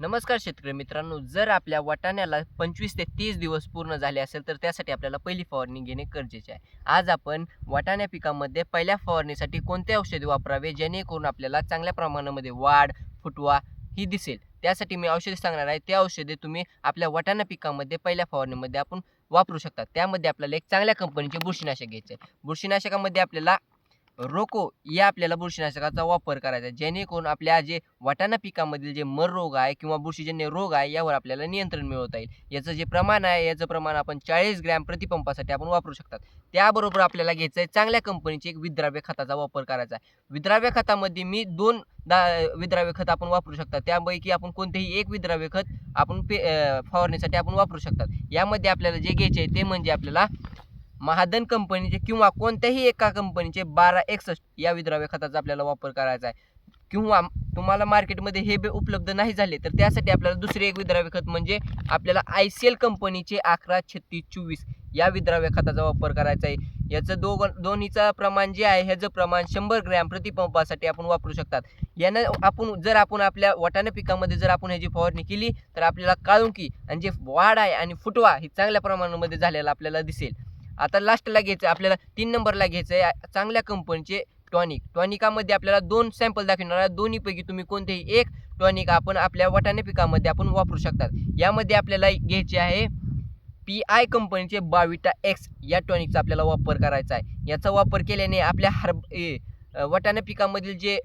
नमस्कार शेतकरी मित्रांनो जर आपल्या वाटाण्याला पंचवीस ते तीस दिवस पूर्ण झाले असेल तर त्यासाठी आपल्याला पहिली फवारणी घेणे गरजेचे आहे. आज आपण वाटाण्या पिकामध्ये पहिल्या फवारणीसाठी कोणते औषधे वापरावे जेणेकरून आपल्याला चांगल्या प्रमाणामध्ये वाढ फुटवा ही दिसेल. त्यासाठी मी औषधे सांगणार आहे ते औषधे तुम्ही आपल्या वाटाणा पिकामध्ये पहिल्या फवारणीमध्ये आपण वापरू शकता. त्यामध्ये आपल्याला एक चांगल्या कंपनीचे बुरशीनाशक घ्यायचे आहे. बुरशीनाशकामध्ये आपल्याला रोको या आपल्याला बुरशीनाशकाचा वापर करायचा आहे. जेणेकरून आपल्या जे वाटाणा पिकामधील जे मर रोग आहे किंवा बुरशीजन्य रोग आहे यावर आपल्याला नियंत्रण मिळवता येईल. याचं जे प्रमाण आहे याचं प्रमाण आपण चाळीस ग्रॅम प्रतिपंपासाठी आपण वापरू शकतात. त्याबरोबर आपल्याला घ्यायचं आहे चांगल्या कंपनीचे एक विद्राव्य खताचा वापर करायचा आहे. विद्राव्य खतामध्ये मी दोन दा विद्राव्य खत आपण वापरू शकतात. त्यापैकी आपण कोणतेही एक विद्राव्य खत आपण पे फवारणीसाठी आपण वापरू शकतात. यामध्ये आपल्याला जे घ्यायचे आहे ते म्हणजे आपल्याला महादन कंपनीचे किंवा कोणत्याही एका कंपनीचे बारा एकसष्ट या विद्राव्य खताचा आपल्याला वापर करायचा आहे. किंवा तुम्हाला मार्केटमध्ये हे बे उपलब्ध नाही झाले तर त्यासाठी आपल्याला दुसरे एक विद्राव्य खत म्हणजे आपल्याला आय सी एल कंपनीचे अकरा छत्तीस चोवीस या विद्राव्य खताचा वापर करायचा आहे. याचं दोघं दोन्हीचं प्रमाण जे आहे ह्याचं प्रमाण शंभर ग्रॅम प्रतिपंपासाठी आपण वापरू शकतात. यानं आपण जर आपण आपल्या वाटाणा पिकामध्ये जर आपण ह्याची फवारणी केली तर आपल्याला काळुंकी आणि जे वाढ आहे आणि फुटवा ही चांगल्या प्रमाणामध्ये झालेला आपल्याला दिसेल. आता लास्टला घ्यायचं आहे आपल्याला तीन नंबरला घ्यायचं आहे चांगल्या कंपनीचे टॉनिक टॉनिकामध्ये आपल्याला दोन सॅम्पल दाखवणार आहे. दोन्हीपैकी तुम्ही कोणतेही एक टॉनिक आपण आपल्या वाटाणे पिकामध्ये आपण वापरू शकतात. यामध्ये आपल्याला घ्यायचे आहे पी आय कंपनीचे बाविटा एक्स या टॉनिकचा आपल्याला वापर करायचा आहे. याचा वापर केल्याने आपल्या हर ए, अ, पिकामधील जे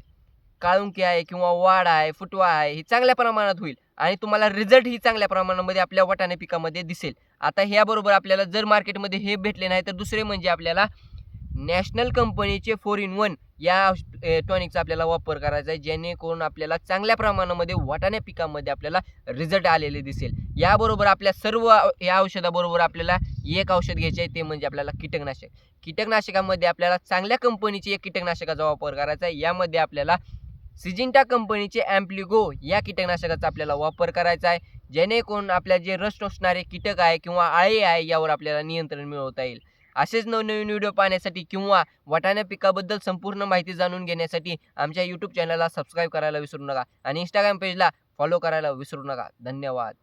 काळुंकी आहे किंवा वाढ आहे फुटवा आहे ही चांगल्या प्रमाणात होईल. आणि तुम्हाला रिझल्ट ही चांगल्या प्रमाणामध्ये आपल्या वाटाणे पिकामध्ये दिसेल. आता ह्याबरोबर आपल्याला जर मार्केटमध्ये हे भेटले नाही तर दुसरे म्हणजे आपल्याला नॅशनल कंपनीचे फोर इन वन या टॉनिकचा आपल्याला वापर करायचा आहे जेणेकरून आपल्याला चांगल्या प्रमाणामध्ये वाटाण्या पिकामध्ये आपल्याला रिझल्ट आलेले दिसेल. याबरोबर आपल्या सर्व या औषधाबरोबर आपल्याला एक औषध घ्यायचे आहे ते म्हणजे आपल्याला कीटकनाशक. कीटकनाशकामध्ये आपल्याला चांगल्या कंपनीचे एक कीटकनाशकाचा वापर करायचा आहे यामध्ये आपल्याला सिजिंटा कंपनीचे ॲम्प्लिगो या कीटकनाशकाचा आपल्याला वापर करायचा आहे जेणेकरून आपल्या जे रस नसणारे कीटक आहे किंवा आळे आहे यावर आपल्याला नियंत्रण मिळवता येईल. असेच नवनवीन व्हिडिओ पाहण्यासाठी किंवा वाटाण्या पिकाबद्दल संपूर्ण माहिती जाणून घेण्यासाठी आमच्या यूट्यूब चॅनलला सबस्क्राईब करायला विसरू नका आणि इंस्टाग्राम पेजला फॉलो करायला विसरू नका. धन्यवाद.